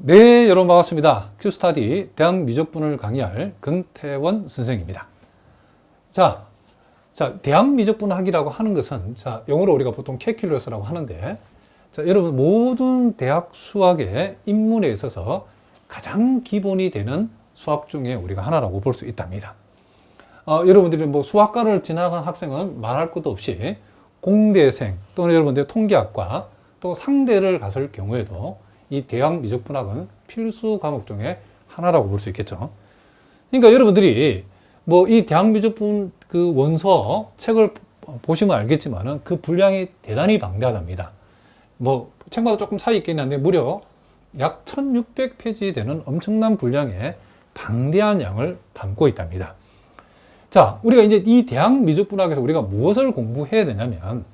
네, 여러분 반갑습니다. 큐스타디 대학 미적분을 강의할 금태원 선생입니다. 자, 자, 대학 미적분 하기라고 하는 것은 자, 영어로 우리가 보통 calculus라고 하는데 자, 여러분 모든 대학 수학의 입문에 있어서 가장 기본이 되는 수학 중에 우리가 하나라고 볼 수 있답니다. 어, 여러분들이 뭐 수학과를 지나간 학생은 말할 것도 없이 공대생 또는 여러분들 통계학과 또 상대를 갔을 경우에도 이 대학 미적분학은 필수 과목 중에 하나라고 볼 수 있겠죠. 그러니까 여러분들이 뭐 이 대학 미적분 그 원서 책을 보시면 알겠지만은 그 분량이 대단히 방대하답니다. 뭐 책마다 조금 차이 있긴 한데 무려 약 1600페이지 되는 엄청난 분량의 방대한 양을 담고 있답니다. 자, 우리가 이제 이 대학 미적분학에서 우리가 무엇을 공부해야 되냐면,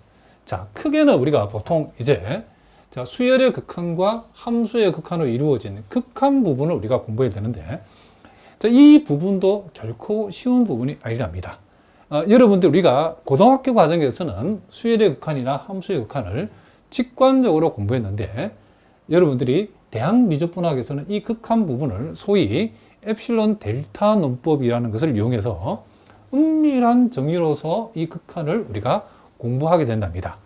자, 크게는 우리가 보통 이제 자, 수열의 극한과 함수의 극한으로 이루어진 극한 부분을 우리가 공부해야 되는데, 자, 이 부분도 결코 쉬운 부분이 아니랍니다. 어, 여러분들 우리가 고등학교 과정에서는 수열의 극한이나 함수의 극한을 직관적으로 공부했는데, 여러분들이 대학 미적분학에서는 이 극한 부분을 소위 엡실론 델타 논법이라는 것을 이용해서 은밀한 정의로서 이 극한을 우리가 공부하게 된답니다.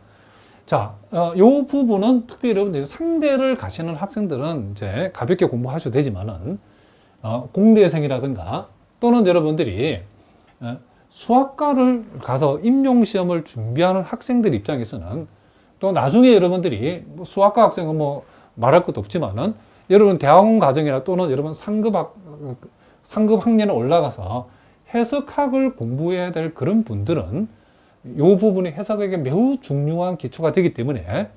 자, 어, 요 부분은 특별히 여러분들이 상대를 가시는 학생들은 이제 가볍게 공부하셔도 되지만은, 어, 공대생이라든가 또는 여러분들이 어, 수학과를 가서 임용시험을 준비하는 학생들 입장에서는 또 나중에 여러분들이 뭐 수학과 학생은 뭐 말할 것도 없지만은 여러분 대학원 과정이나 또는 여러분 상급 학, 상급 학년에 올라가서 해석학을 공부해야 될 그런 분들은 이 부분이 해석에게 매우 중요한 기초가 되기 때문에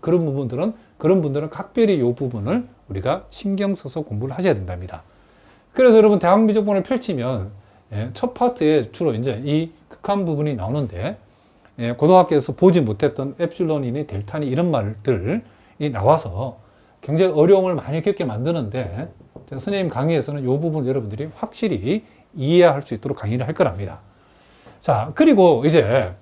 그런 부분들은 그런 분들은 각별히 이 부분을 우리가 신경 써서 공부를 하셔야 된답니다. 그래서 여러분 대학 미적분을 펼치면 예, 첫 파트에 주로 이제 이 극한 부분이 나오는데 예, 고등학교에서 보지 못했던 엡실론이니 델타니 이런 말들이 나와서 굉장히 어려움을 많이 겪게 만드는데 선생님 강의에서는 이 부분 여러분들이 확실히 이해할 수 있도록 강의를 할 거랍니다. 자, 그리고 이제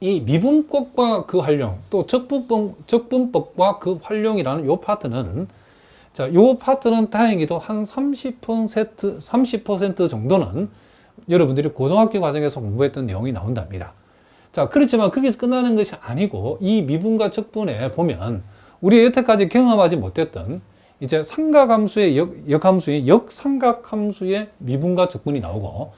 이 미분법과 그 활용, 또 적분법, 적분법과 그 활용이라는 요 파트는 자, 요 파트는 다행히도 한 30%, 30% 정도는 여러분들이 고등학교 과정에서 공부했던 내용이 나온답니다. 자, 그렇지만 거기서 끝나는 것이 아니고 이 미분과 적분에 보면 우리 여태까지 경험하지 못했던 이제 삼각함수의 역, 역함수의 역삼각함수의 미분과 적분이 나오고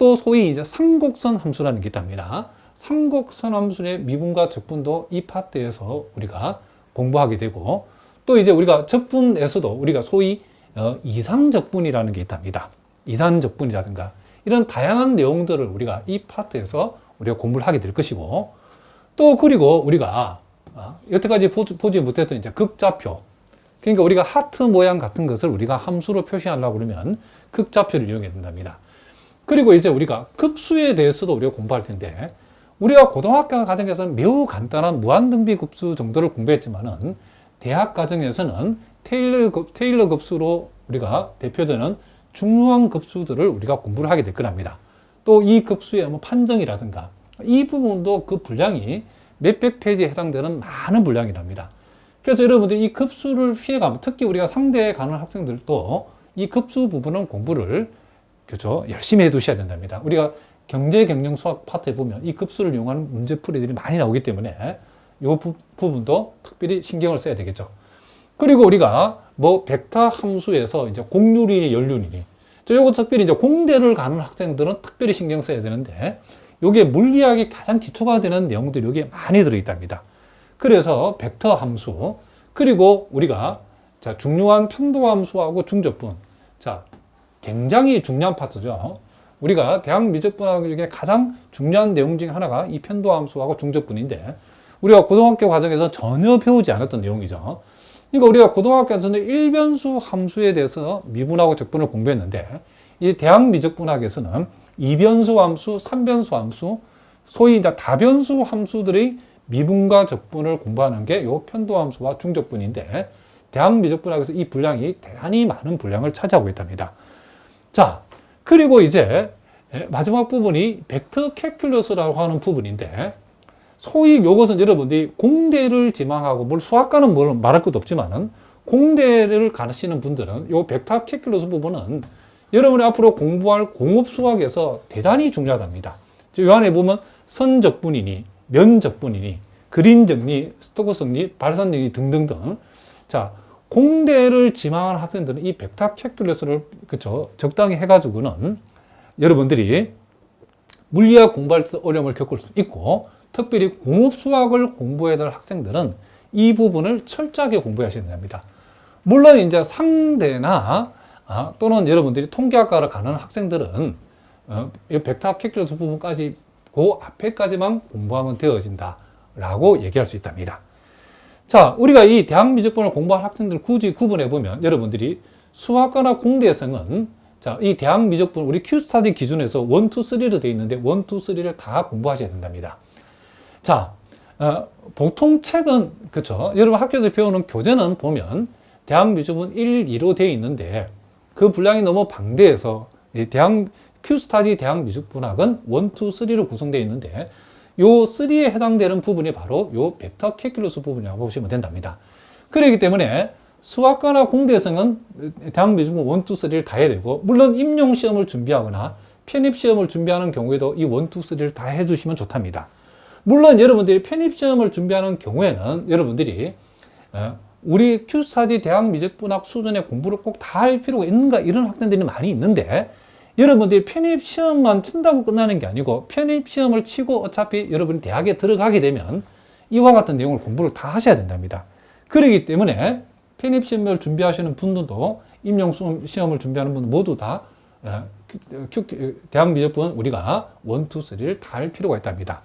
또 소위 이제 삼곡선 함수라는 게 있답니다. 삼곡선 함수의 미분과 적분도 이 파트에서 우리가 공부하게 되고 또 이제 우리가 적분에서도 우리가 소위 어, 이상적분이라는 게 있답니다. 이산적분이라든가 이런 다양한 내용들을 우리가 이 파트에서 우리가 공부를 하게 될 것이고 또 그리고 우리가 어, 여태까지 보지, 못했던 이제 극좌표 그러니까 우리가 하트 모양 같은 것을 우리가 함수로 표시하려고 그러면 극좌표를 이용해야 된답니다. 그리고 이제 우리가 급수에 대해서도 우리가 공부할 텐데 우리가 고등학교 과정에서는 매우 간단한 무한등비 급수 정도를 공부했지만은 대학 과정에서는 테일러, 급, 테일러 급수로 우리가 대표되는 중요한 급수들을 우리가 공부를 하게 될 거랍니다. 또 이 급수의 뭐 판정이라든가 이 부분도 그 분량이 몇백 페이지에 해당되는 많은 분량이랍니다. 그래서 여러분들이 이 급수를 피해가면 특히 우리가 상대에 가는 학생들도 이 급수 부분은 공부를 그렇죠 열심히 해두셔야 된답니다. 우리가 경제 경영 수학 파트에 보면 이 급수를 이용하는 문제풀이들이 많이 나오기 때문에 이 부 분도 특별히 신경을 써야 되겠죠. 그리고 우리가 뭐 벡터 함수에서 이제 공률이니 연륜이니 저 요거 특별히 이제 공대를 가는 학생들은 특별히 신경 써야 되는데 요게 물리학의 가장 기초가 되는 내용들이 여기에 많이 들어있답니다. 그래서 벡터 함수 그리고 우리가 자 중요한 편도 함수하고 중적분 자 굉장히 중요한 파트죠. 우리가 대학 미적분학 중에 가장 중요한 내용 중에 하나가 이 편도 함수하고 중적분인데 우리가 고등학교 과정에서 전혀 배우지 않았던 내용이죠. 그러니까 우리가 고등학교에서는 일변수 함수에 대해서 미분하고 적분을 공부했는데 이 대학 미적분학에서는 이변수 함수, 삼변수 함수, 소위 다변수 함수들의 미분과 적분을 공부하는 게 요 편도 함수와 중적분인데 대학 미적분학에서 이 분량이 대단히 많은 분량을 차지하고 있답니다. 자, 그리고 이제 마지막 부분이 벡터 캘큘러스라고 하는 부분인데 소위 이것은 여러분들이 공대를 지망하고 뭘 수학과는 뭘 말할 것도 없지만은 공대를 가시는 분들은 요 벡터 캘큘러스 부분은 여러분이 앞으로 공부할 공업 수학에서 대단히 중요하답니다. 이 안에 보면 선적분이니 면적분이니 그린 정리, 스토크 정리, 발산 정리 등등등. 자, 공대를 지망하는 학생들은 이 벡터 캘큘러스를 그쵸 적당히 해가지고는 여러분들이 물리학 공부할 때 어려움을 겪을 수 있고 특별히 공업 수학을 공부해야 될 학생들은 이 부분을 철저하게 공부하셔야 됩니다. 물론 이제 상대나 아, 또는 여러분들이 통계학과를 가는 학생들은 어, 이 벡터 캘큘러스 부분까지 그 앞에까지만 공부하면 되어진다라고 얘기할 수 있답니다. 자, 우리가 이 대학 미적분을 공부할 학생들 굳이 구분해 보면 여러분들이 수학과나 공대생은 자, 이 대학 미적분 우리 큐스타디 기준에서 1, 2, 3로 되어 있는데 1, 2, 3를 다 공부하셔야 된답니다. 자, 어, 보통 책은 그렇죠. 여러분 학교에서 배우는 교재는 보면 대학 미적분 1, 2로 되어 있는데 그 분량이 너무 방대해서 이 대학 큐스타디 대학 미적분학은 1, 2, 3로 구성되어 있는데 요 3에 해당되는 부분이 바로 요 벡터 캘큘러스 부분이라고 보시면 된답니다. 그렇기 때문에 수학과나 공대생은 대학 미적분 1, 2, 3를 다 해야 되고 물론 임용 시험을 준비하거나 편입 시험을 준비하는 경우에도 이 1, 2, 3를 다 해주시면 좋답니다. 물론 여러분들이 편입 시험을 준비하는 경우에는 여러분들이 어, 우리 큐스타디 대학 미적분학 수준의 공부를 꼭 다 할 필요가 있는가 이런 학생들이 많이 있는데 여러분들이 편입 시험만 친다고 끝나는 게 아니고 편입 시험을 치고 어차피 여러분이 대학에 들어가게 되면 이와 같은 내용을 공부를 다 하셔야 된답니다. 그렇기 때문에 편입 시험을 준비하시는 분들도 임용 시험을 준비하는 분 모두 다 어, 대학 미적분 우리가 1, 2, 3를 다 할 필요가 있답니다.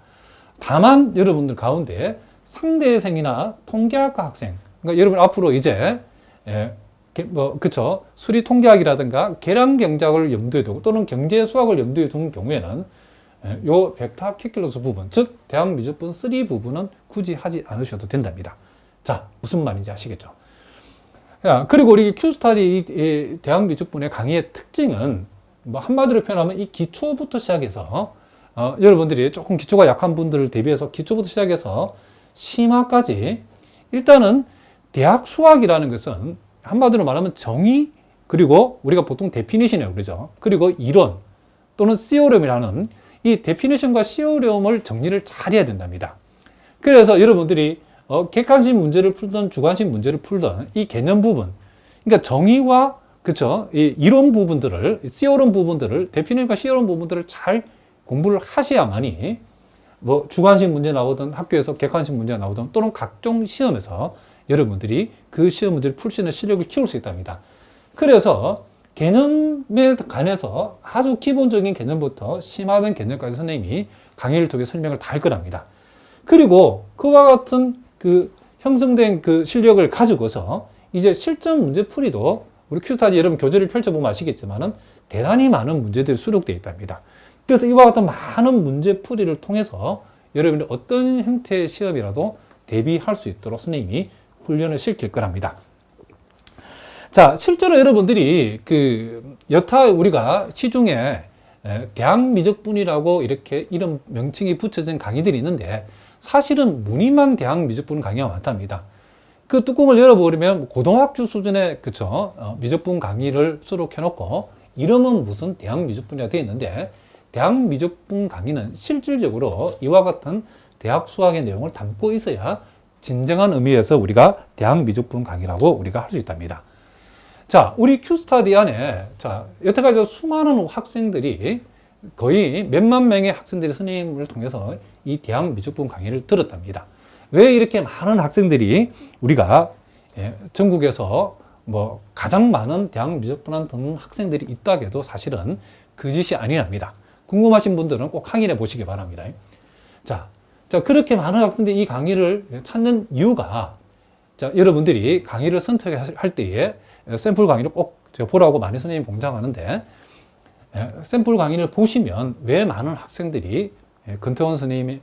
다만 여러분들 가운데 상대생이나 통계학과 학생, 그러니까 여러분 앞으로 이제 예, 뭐 그쵸 수리 통계학이라든가 계량 경작을 염두에 두고 또는 경제 수학을 염두에 두는 경우에는 예, 요 벡터 캘큘러스 부분, 즉 대학 미적분 3 부분은 굳이 하지 않으셔도 된답니다. 자, 무슨 말인지 아시겠죠? 야, 그리고 우리 큐스타디 대학 미적분의 강의의 특징은 뭐 한마디로 표현하면 이 기초부터 시작해서 어, 여러분들이 조금 기초가 약한 분들을 대비해서 기초부터 시작해서 심화까지 일단은 대학 수학이라는 것은 한마디로 말하면 정의 그리고 우리가 보통 데피니션이라고 그러죠. 그리고 이론 또는 시오렴이라는 이 데피니션과 시오렴을 정리를 잘 해야 된답니다. 그래서 여러분들이 어, 객관식 문제를 풀던 주관식 문제를 풀던 이 개념 부분, 그러니까 정의와 그쵸 이 이론 부분들을 시오렴 부분들을 데피니션과 시오렴 부분들을 잘 공부를 하셔야만이 뭐 주관식 문제 나오든 학교에서 객관식 문제 나오든 또는 각종 시험에서 여러분들이 그 시험 문제를 풀 수 있는 실력을 키울 수 있답니다. 그래서 개념에 관해서 아주 기본적인 개념부터 심화된 개념까지 선생님이 강의를 통해 설명을 다 할 거랍니다. 그리고 그와 같은 그 형성된 그 실력을 가지고서 이제 실전 문제 풀이도 우리 큐스타디 여러분 교재를 펼쳐보면 아시겠지만은 대단히 많은 문제들이 수록되어 있답니다. 그래서 이와 같은 많은 문제 풀이를 통해서 여러분이 어떤 형태의 시험이라도 대비할 수 있도록 선생님이 훈련을 시킬 거랍니다. 자, 실제로 여러분들이 그 여타 우리가 시중에 대학 미적분이라고 이렇게 이름 명칭이 붙여진 강의들이 있는데 사실은 무늬만 대학 미적분 강의가 많답니다. 그 뚜껑을 열어버리면 고등학교 수준의 그쵸 어, 미적분 강의를 수록해 놓고 이름은 무슨 대학 미적분이라 되어 있는데 대학 미적분 강의는 실질적으로 이와 같은 대학 수학의 내용을 담고 있어야 진정한 의미에서 우리가 대학 미적분 강의라고 우리가 할 수 있답니다. 자, 우리 큐스타디 안에, 자, 여태까지 수많은 학생들이 거의 몇만 명의 학생들이 선생님을 통해서 이 대학 미적분 강의를 들었답니다. 왜 이렇게 많은 학생들이 우리가 예, 전국에서 뭐 가장 많은 대학 미적분학 듣는 학생들이 있다고 해도 사실은 그짓이 아니랍니다. 궁금하신 분들은 꼭 확인해 보시기 바랍니다. 자, 자, 그렇게 많은 학생들이 이 강의를 찾는 이유가 자, 여러분들이 강의를 선택할 때에 샘플 강의를 꼭 보라고 많이 선생님이 공장하는데 예, 샘플 강의를 보시면 왜 많은 학생들이 예, 근태원 선생님의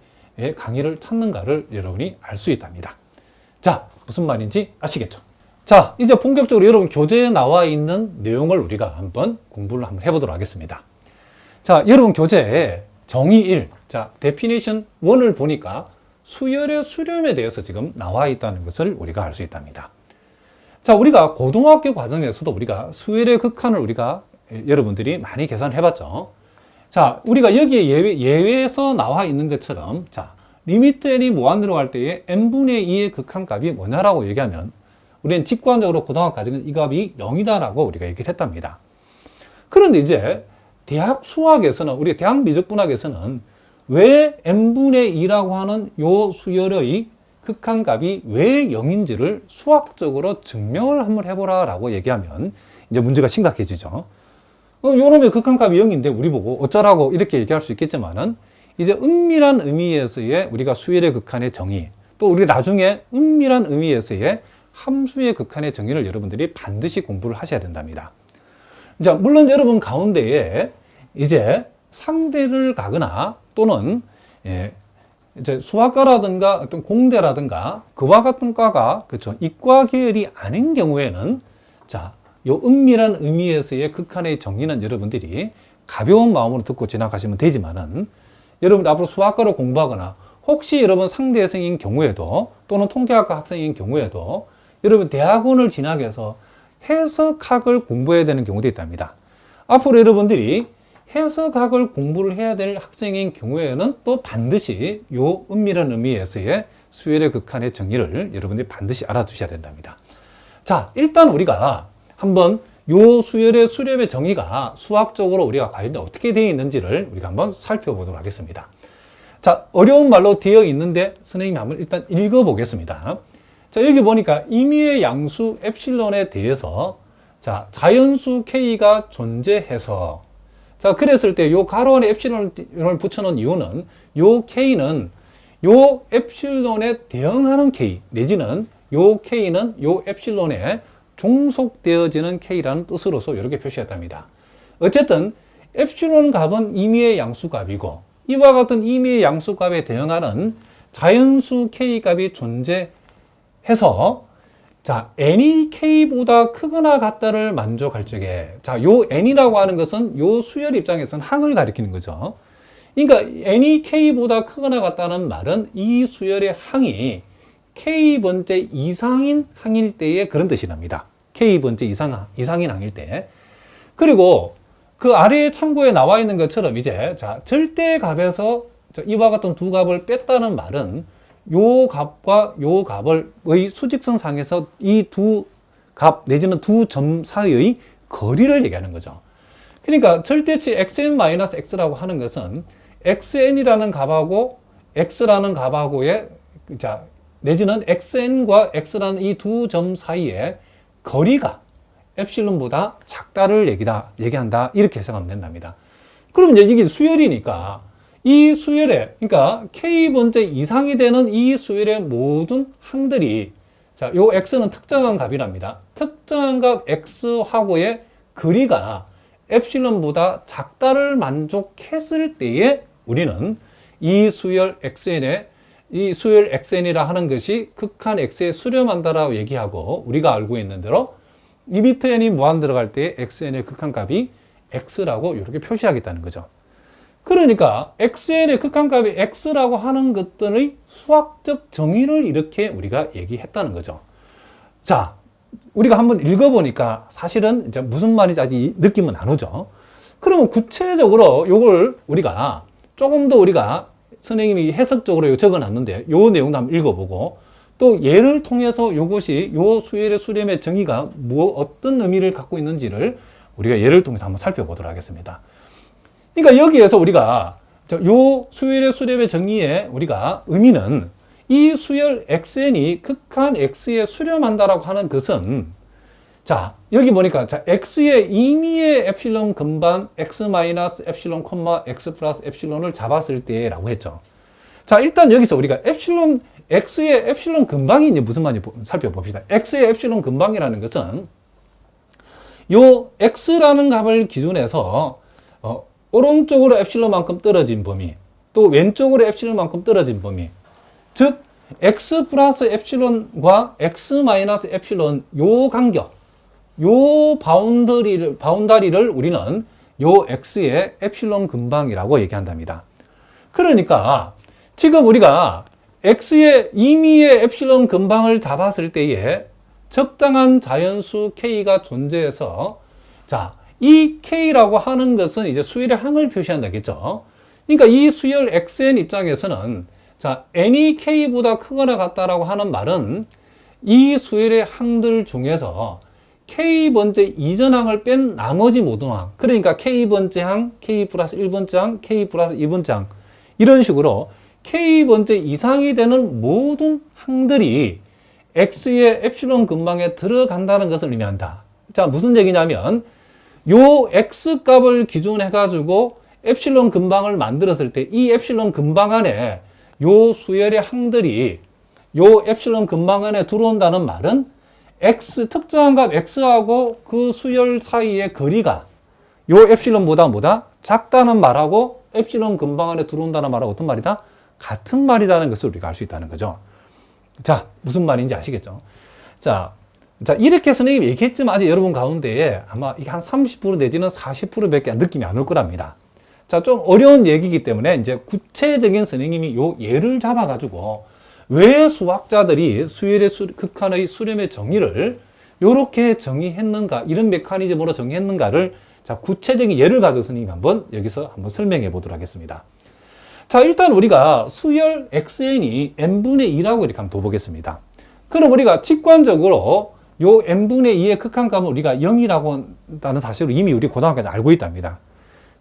강의를 찾는가를 여러분이 알 수 있답니다. 자, 무슨 말인지 아시겠죠? 자, 이제 본격적으로 여러분 교재에 나와 있는 내용을 우리가 한번 공부를 한번 해보도록 하겠습니다. 자, 여러분 교재에 정의 1, 자, 데피니션 1을 보니까 수열의 수렴에 대해서 지금 나와 있다는 것을 우리가 알 수 있답니다. 자, 우리가 고등학교 과정에서도 우리가 수열의 극한을 우리가 예, 여러분들이 많이 계산을 해봤죠. 자, 우리가 여기에 예외, 예외에서 나와 있는 것처럼, 자, 리미트 n이 무한대로 갈 때에 n분의 2의 극한값이 뭐냐라고 얘기하면, 우리는 직관적으로 고등학교 과정은 이 값이 0이다라고 우리가 얘기를 했답니다. 그런데 이제 대학 수학에서는, 우리 대학 미적분학에서는 왜 n분의 2라고 하는 요 수열의 극한값이 왜 0인지를 수학적으로 증명을 한번 해보라 라고 얘기하면 이제 문제가 심각해지죠. 어, 요놈의 극한값이 0인데 우리 보고 어쩌라고 이렇게 얘기할 수 있겠지만은 이제 은밀한 의미에서의 우리가 수열의 극한의 정의 또 우리 나중에 은밀한 의미에서의 함수의 극한의 정의를 여러분들이 반드시 공부를 하셔야 된답니다. 자, 물론 여러분 가운데에 이제 상대를 가거나 또는 예, 이제 수학과라든가 어떤 공대라든가 그와 같은 과가 그렇죠 이과 계열이 아닌 경우에는 자, 요 은밀한 의미에서의 극한의 정의는 여러분들이 가벼운 마음으로 듣고 지나가시면 되지만은 여러분 앞으로 수학과를 공부하거나 혹시 여러분 상대생인 경우에도 또는 통계학과 학생인 경우에도 여러분 대학원을 진학해서 해석학을 공부해야 되는 경우도 있답니다. 앞으로 여러분들이 해석학을 공부를 해야 될 학생인 경우에는 또 반드시 요 은밀한 의미에서의 수열의 극한의 정의를 여러분들이 반드시 알아두셔야 된답니다. 자, 일단 우리가 한번 요 수열의 수렴의 정의가 수학적으로 우리가 과연 어떻게 되어 있는지를 우리가 한번 살펴보도록 하겠습니다. 자, 어려운 말로 되어 있는데 선생님이 한번 일단 읽어보겠습니다. 자, 여기 보니까 임의의 양수 엡실론에 대해서 자, 자연수 K가 존재해서 자, 그랬을 때 요 가로 안에 엡실론을 붙여놓은 이유는 요 K는 요 엡실론에 대응하는 K 내지는 요 K는 요 엡실론에 종속되어지는 K라는 뜻으로서 이렇게 표시했답니다. 어쨌든 엡실론 값은 임의의 양수값이고 이와 같은 임의의 양수값에 대응하는 자연수 K 값이 존재 해서 자, n이 k보다 크거나 같다를 만족할 적에 자, 요 n이라고 하는 것은 요 수열 입장에서는 항을 가리키는 거죠. 그러니까 n이 k보다 크거나 같다는 말은 이 수열의 항이 k번째 이상인 항일 때의 그런 뜻이랍니다. k번째 이상, 이상인 항일 때. 그리고 그 아래에 참고에 나와 있는 것처럼 이제 자, 절대 값에서 이와 같은 두 값을 뺐다는 말은 요 값과 요 값을,의 수직선 상에서 이 두 값 내지는 두 점 사이의 거리를 얘기하는 거죠. 그러니까 절대치 xn-x라고 하는 것은 xn이라는 값하고 x라는 값하고의 자 내지는 xn과 x라는 이 두 점 사이의 거리가 엡실론보다 작다를 얘기다 얘기한다 이렇게 해석하면 된답니다. 그럼 이제 이게 수열이니까 이 수열의 그러니까 k번째 이상이 되는 이 수열의 모든 항들이 자, 요 x는 특정한 값이랍니다. 특정한 값 x하고의 거리가 엡실론보다 작다를 만족했을 때에 우리는 이 수열 xn의 이 수열 xn이라 하는 것이 극한 x에 수렴한다라고 얘기하고 우리가 알고 있는 대로 리미트 n이 무한 들어갈 때 xn의 극한 값이 x라고 이렇게 표시하겠다는 거죠. 그러니까 xn의 극한값이 x라고 하는 것들의 수학적 정의를 이렇게 우리가 얘기했다는 거죠. 자, 우리가 한번 읽어보니까 사실은 이제 무슨 말인지 아직 느낌은 안 오죠. 그러면 구체적으로 이걸 우리가 조금 더 우리가 선생님이 해석적으로 적어 놨는데 요 내용도 한번 읽어보고 또 예를 통해서 이것이 요 수열의 수렴의 정의가 뭐 어떤 의미를 갖고 있는지를 우리가 예를 통해서 한번 살펴보도록 하겠습니다. 그러니까 여기에서 우리가 요 수열의 수렴의 정의의 우리가 의미는 이 수열 xn이 극한 x에 수렴한다라고 하는 것은 자 여기 보니까 자 x의 임의의 엡실론 근반 x 마이너스 엡실론 콤마 x 플러스 엡실론을 잡았을 때라고 했죠. 자 일단 여기서 우리가 엡실론 x의 엡실론 근방이 이제 무슨 말인지 살펴봅시다. x의 엡실론 근방이라는 것은 요 x라는 값을 기준해서 어, 오른쪽으로 엡실론만큼 떨어진 범위, 또 왼쪽으로 엡실론만큼 떨어진 범위. 즉, x 플러스 엡실론과 x 마이너스 엡실론 요 간격, 요 바운더리를, 바운다리를 우리는 요 x의 엡실론 근방이라고 얘기한답니다. 그러니까 지금 우리가 x의 임의의 엡실론 근방을 잡았을 때에 적당한 자연수 K가 존재해서 자, 이 K라고 하는 것은 이제 수열의 항을 표시한다겠죠. 그러니까 이 수열 XN 입장에서는 자, N이 K보다 크거나 같다라고 하는 말은 이 수열의 항들 중에서 K번째 이전 항을 뺀 나머지 모든 항. 그러니까 K번째 항, K 플러스 1번째 항, K 플러스 2번째 항. 이런 식으로 K번째 이상이 되는 모든 항들이 X의 엡실론 근방에 들어간다는 것을 의미한다. 자, 무슨 얘기냐면 요 X 값을 기준으로 해가지고 엡실론 근방을 만들었을 때 이 엡실론 근방 안에 요 수열의 항들이 요 엡실론 근방 안에 들어온다는 말은 x 특정한 값 x하고 그 수열 사이의 거리가 요 엡실론보다 뭐다 작다는 말하고 엡실론 근방 안에 들어온다는 말하고 어떤 말이다 같은 말이라는 것을 우리가 알 수 있다는 거죠. 자 무슨 말인지 아시겠죠? 자, 자 이렇게 선생님이 얘기했지만 아직 여러분 가운데에 아마 이게 한 30% 내지는 40%밖에 느낌이 안 올 거랍니다. 자, 좀 어려운 얘기이기 때문에 이제 구체적인 선생님이 요 예를 잡아가지고 왜 수학자들이 수열의 수, 극한의 수렴의 정의를 이렇게 정의했는가, 이런 메커니즘으로 정의했는가를 자, 구체적인 예를 가져서 선생님이 한번 여기서 한번 설명해 보도록 하겠습니다. 자, 일단 우리가 수열 xn이 n분의 2라고 이렇게 한번 둬보겠습니다. 그럼 우리가 직관적으로 요 n분의 2의 극한값은 우리가 0이라고 한다는 사실을 이미 우리 고등학교에서 알고 있답니다.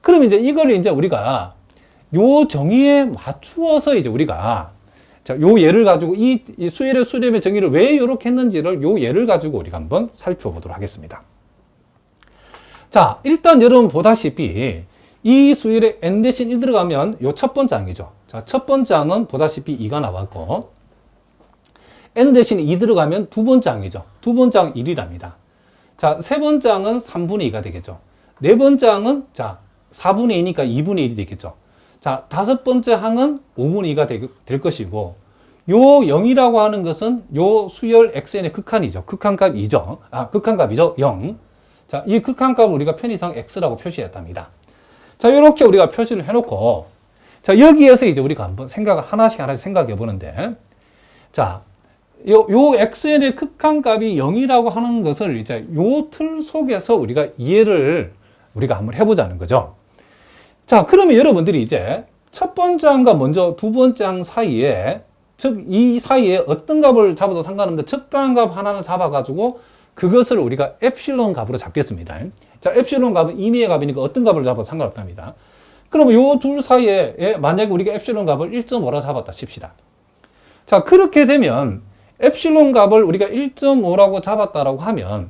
그럼 이제 이걸 이제 우리가 요 정의에 맞추어서 이제 우리가 자, 요 예를 가지고 이, 이 수열의 수렴의 정의를 왜 이렇게 했는지를 요 예를 가지고 우리가 한번 살펴보도록 하겠습니다. 자, 일단 여러분 보다시피 이 수열에 n 대신 1 들어가면 요 첫 번째 항이죠. 자, 첫 번째 항은 보다시피 2가 나왔고 n 대신 2 들어가면 두 번째 항이죠. 두 번째 항 1이랍니다. 자, 세 번째 항은 3분의 2가 되겠죠. 네 번째 항은 자, 4분의 2니까 2분의 1이 되겠죠. 자, 다섯 번째 항은 5분의 2가 되, 될 것이고, 요 0이라고 하는 것은 요 수열 xn의 극한이죠. 극한값 2죠. 아, 극한값이죠. 0. 자, 이 극한값을 우리가 편의상 x라고 표시했답니다. 자, 이렇게 우리가 표시를 해놓고, 자, 여기에서 이제 우리가 한번 생각을 하나씩 하나씩 생각해 보는데, 자, 요, 요 xn의 극한값이 0이라고 하는 것을 이제 요 틀 속에서 우리가 이해를 우리가 한번 해보자는 거죠. 자, 그러면 여러분들이 이제 첫 번째 항과 먼저 두 번째 항 사이에, 즉, 이 사이에 어떤 값을 잡아도 상관없는데 적당한 값 하나를 잡아가지고 그것을 우리가 엡실론 값으로 잡겠습니다. 자, 엡실론 값은 임의의 값이니까 어떤 값을 잡아도 상관없답니다. 그러면 요 둘 사이에 예, 만약에 우리가 엡실론 값을 1.5라 잡았다 칩시다. 자, 그렇게 되면 엡실론 값을 우리가 1.5라고 잡았다라고 하면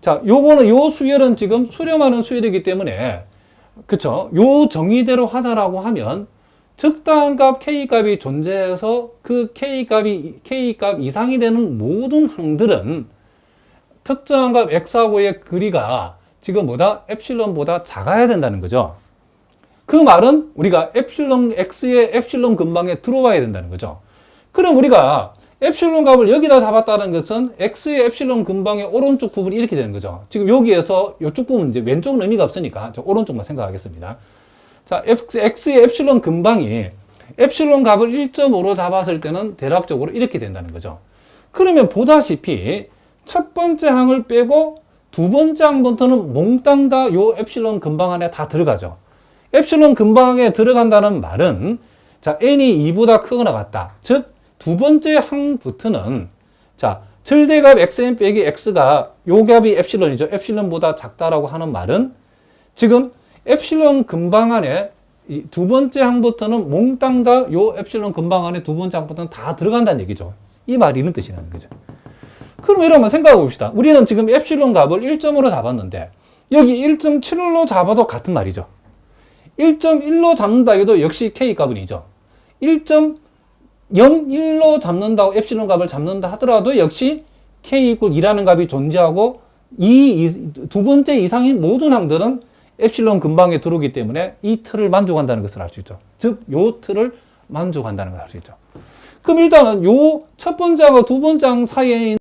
자, 요거는 요 수열은 지금 수렴하는 수열이기 때문에 그쵸? 요 정의대로 하자라고 하면 적당한 값 K 값이 존재해서 그 K 값이 K 값 이상이 되는 모든 항들은 특정한 값 X하고의 거리가 지금 뭐다? 엡실론보다 작아야 된다는 거죠. 그 말은 우리가 엡실론 X의 엡실론 근방에 들어와야 된다는 거죠. 그럼 우리가 엡실론 값을 여기다 잡았다는 것은 x의 엡실론 근방의 오른쪽 부분이 이렇게 되는 거죠. 지금 여기에서 이쪽 부분 이제 왼쪽은 의미가 없으니까 저 오른쪽만 생각하겠습니다. 자, x의 엡실론 근방이 엡실론 값을 1.5로 잡았을 때는 대략적으로 이렇게 된다는 거죠. 그러면 보다시피 첫 번째 항을 빼고 두 번째 항부터는 몽땅 다 요 엡실론 근방 안에 다 들어가죠. 엡실론 근방에 들어간다는 말은 자, n이 2보다 크거나 같다. 즉, 두 번째 항부터는 자 절대값 xn 빼기 x가 요 값이 엡실론이죠. 엡실론보다 작다라고 하는 말은 지금 엡실론 근방 안에 이 두 번째 항부터는 몽땅 다 요 엡실론 근방 안에 두 번째 항부터는 다 들어간다는 얘기죠. 이 말이 이런 뜻이라는 거죠. 그럼 이러면 생각해 봅시다. 우리는 지금 엡실론 값을 1점으로 잡았는데 여기 1.7로 잡아도 같은 말이죠. 1.1로 잡는다 해도 역시 k 값은 2죠. 1. 0, 1로 잡는다고 엡실론 값을 잡는다 하더라도 역시 k 이퀄 2라는 값이 존재하고 이 두 번째 이상인 모든 항들은 엡실론 근방에 들어오기 때문에 이 틀을 만족한다는 것을 알 수 있죠. 즉, 요 틀을 만족한다는 걸 알 수 있죠. 그럼 일단은 요 첫 번째 항과 두 번째 항 사이에